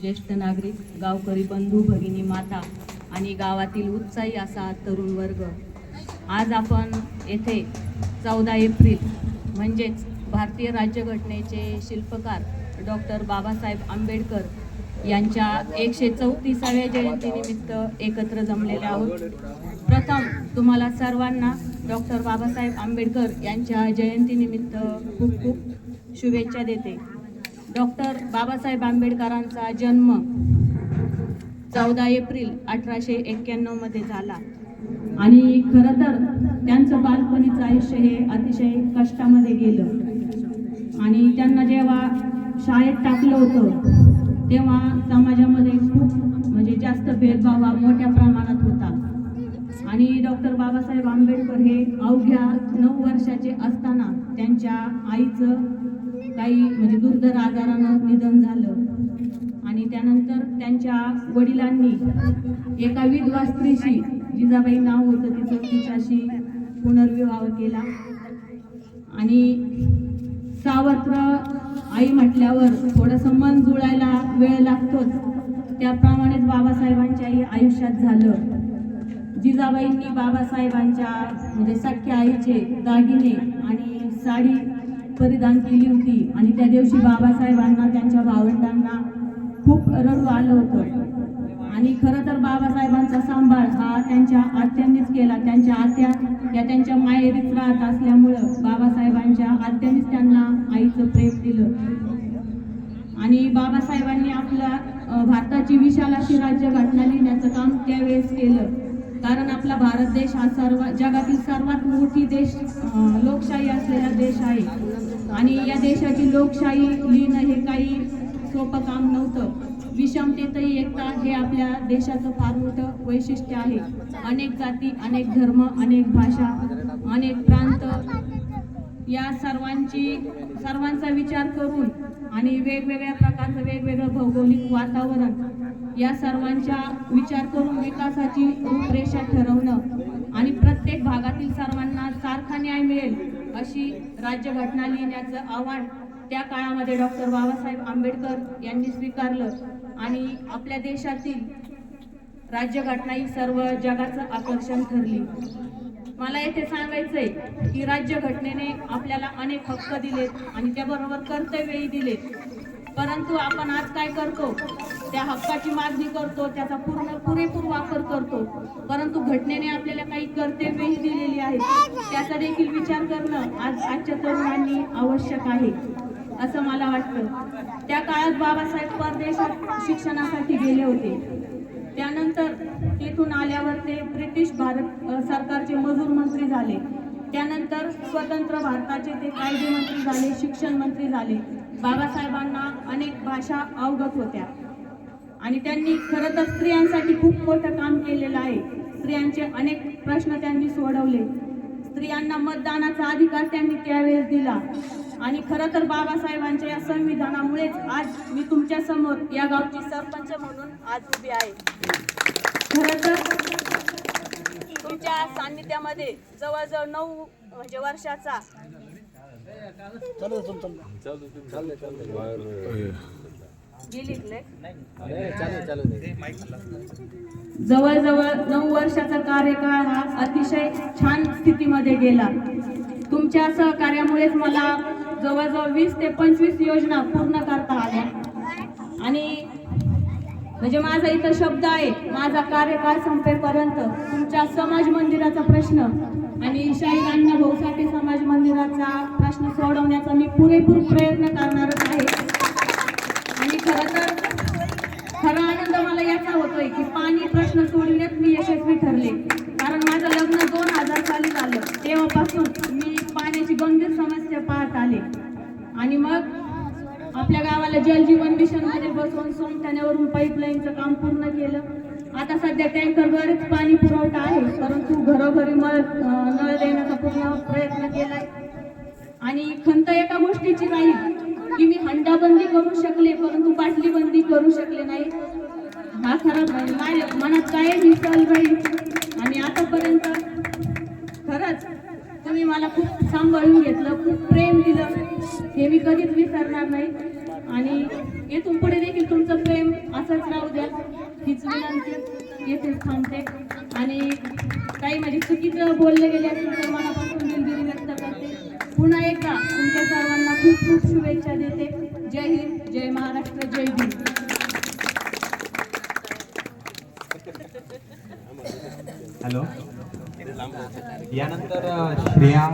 ज्येष्ठ नागरिक गावकरी बंधू भगिनी माता आणि गावातील उत्साही असा तरुण वर्ग. आज आपण येथे चौदा एप्रिल म्हणजेच भारतीय राज्यघटनेचे शिल्पकार डॉक्टर बाबासाहेब आंबेडकर यांच्या एकशे चौतीसाव्या जयंतीनिमित्त एकत्र जमलेले आहोत. प्रथम तुम्हाला सर्वांना डॉक्टर बाबासाहेब आंबेडकर यांच्या जयंतीनिमित्त खूप खूप शुभेच्छा देते. डॉक्टर बाबासाहेब आंबेडकरांचा जन्म चौदा एप्रिल अठराशे एक्क्याण्णवमध्ये झाला. आणि खरं तर त्यांचं बालपणीचं आयुष्य हे अतिशय कष्टामध्ये गेलं. आणि त्यांना जेव्हा शाळेत टाकलं होतं तेव्हा समाजामध्ये खूप म्हणजे जास्त भेदभाव हा मोठ्या प्रमाणात होता. आणि डॉक्टर बाबासाहेब आंबेडकर हे अवघ्या नऊ वर्षाचे असताना त्यांच्या आईचं काही म्हणजे दुर्धर आजारानं निधन झालं. आणि त्यानंतर त्यांच्या वडिलांनी एका विधवा स्त्रीशी जिजाबाई नाव होतं तिचं तिच्याशी पुनर्विवाह केला. आणि सावत्र आई म्हटल्यावर थोडंसं मन जुळायला वेळ लागतोच. त्याप्रमाणेच बाबासाहेबांच्याही आयुष्यात झालं. जिजाबाईंनी बाबासाहेबांच्या म्हणजे सख्या आईचे दागिने आणि साडी परिधान केली होती. आणि त्या दिवशी बाबासाहेबांना त्यांच्या भावंडांना खूप रडू आलं होतं. आणि खरं तर बाबासाहेबांचा सांभाळ हा त्यांच्या आत्यांनीच केला. त्यांच्या आत्या या त्यांच्या माहेरीच राहत असल्यामुळं बाबासाहेबांच्या आत्यांनीच त्यांना आईचं प्रेम दिलं. आणि बाबासाहेबांनी आपल्या भारताची विशाल अशी राज्यघटना लिहिण्याचं काम त्यावेळेस केलं. कारण आपला भारत देश हा सर्व जगातील सर्वात मोठी देश लोकशाही असलेला देश आहे. आणि या देशाची लोकशाही लिहिणं हे काही सोपं काम नव्हतं. विषमतेतही एकता हे आपल्या देशाचं फार मोठं वैशिष्ट्य आहे. अनेक जाती अनेक धर्म अनेक भाषा अनेक प्रांत या सर्वांची सर्वांचा विचार करून आणि वेगवेगळ्या प्रकारचं वेगवेगळं भौगोलिक वातावरण या सर्वांच्या विचार करून विकासाची रूपरेषा ठरवणं आणि प्रत्येक भागातील सर्वांना सारखा न्याय मिळेल अशी राज्यघटना लिहिण्याचं आव्हान त्या काळामध्ये डॉक्टर बाबासाहेब आंबेडकर यांनी स्वीकारलं. आणि आपल्या देशातील राज्यघटना ही सर्व जगाचं आकर्षण ठरली. मला येथे सांगायचंय की राज्यघटनेने आपल्याला अनेक हक्क दिलेत आणि त्याबरोबर कर्तव्यही दिलेत. परंतु आपण आज काय करतो? त्या हक्काची मागणी करतो त्याचा पूर्ण पुरेपूर वापर करतो. परंतु घटनेने आपल्याला काही कर्तव्यही दिलेली आहेत. त्याचा देखील विचार करणं आज आजच्या तरुणांनी आवश्यक आहे असं मला वाटतं. त्या काळात बाबासाहेब परदेशात शिक्षणासाठी गेले होते. त्यानंतर तिथून आल्यावर ते ब्रिटिश भारत सरकारचे मजूर मंत्री झाले. त्यानंतर स्वतंत्र भारताचे ते कायदे मंत्री झाले शिक्षण मंत्री झाले. बाबासाहेबांना अनेक भाषा अवगत होत्या. आणि त्यांनी खरं तर स्त्रियांसाठी खूप मोठं काम केलेलं आहे. स्त्रियांचे अनेक प्रश्न त्यांनी सोडवले. स्त्रियांना मतदानाचा अधिकार त्यांनी त्यावेळेस दिला. आणि खरं तर बाबासाहेबांच्या या संविधानामुळेच आज मी तुमच्यासमोर या गावची सरपंच म्हणून आज उभी आहे. खरं तर तुमच्या सान्निध्यामध्ये जवळजवळ नऊ म्हणजे वर्षाचा. जवळजवळ नऊ वर्षाचा कार्यकाळ हा अतिशय छान स्थितीमध्ये गेला. तुमच्या सहकार्यामुळेच मला जवळजवळ वीस ते पंचवीस योजना पूर्ण करता आल्या. आणि म्हणजे माझा इथं शब्द आहे माझा कार्यकाळ संपेपर्यंत तुमच्या समाज मंदिराचा प्रश्न आणि शाहीर अण्णा भाऊ साठे समाज मंदिराचा प्रश्न सोडवण्याचा मी पुरेपूर प्रयत्न करणारच आहे. आणि खरं तर खरा आनंद मला याचा होतोय की पाणी प्रश्न सोडविण्यात मी यशस्वी ठरले. कारण माझं लग्न दोन हजार साली झालं. तेव्हापासून मी पाण्याची गंभीर समस्या पाहत आले. आणि मग आपल्या गावाला जलजीवन मिशनमध्ये बसवून सोमठाण्यावरून पाईपलाईनचं काम पूर्ण केलं. आता सध्या टँकरद्वारेच पाणी पुरवठा आहे परंतु घरोघरी मळ नळ देण्याचा पूर्ण प्रयत्न केलाय. आणि खंत एका गोष्टीची नाही की मी हंडाबंदी करू शकले परंतु बाटली बंदी करू शकले नाही. हा खरा माझ्या मनात काय विसरल राहील आणि आतापर्यंत खरंच तुम्ही मला खूप सांभाळून घेतलं खूप प्रेम हे मी कधीच विसरणार नाही. आणि येथून पुढे देखील तुमचं प्रेम असंच राहू द्या. हीच विनंती येथेच थांबते. आणि काही माझी चुकीचं बोलले गेले असेल तर मनापासून दिलगिरी व्यक्त करते. पुन्हा एकदा तुमच्या सर्वांना खूप खूप शुभेच्छा देते. जय हिंद जय महाराष्ट्र जय हिंद हॅलो. यानंतर श्रेया.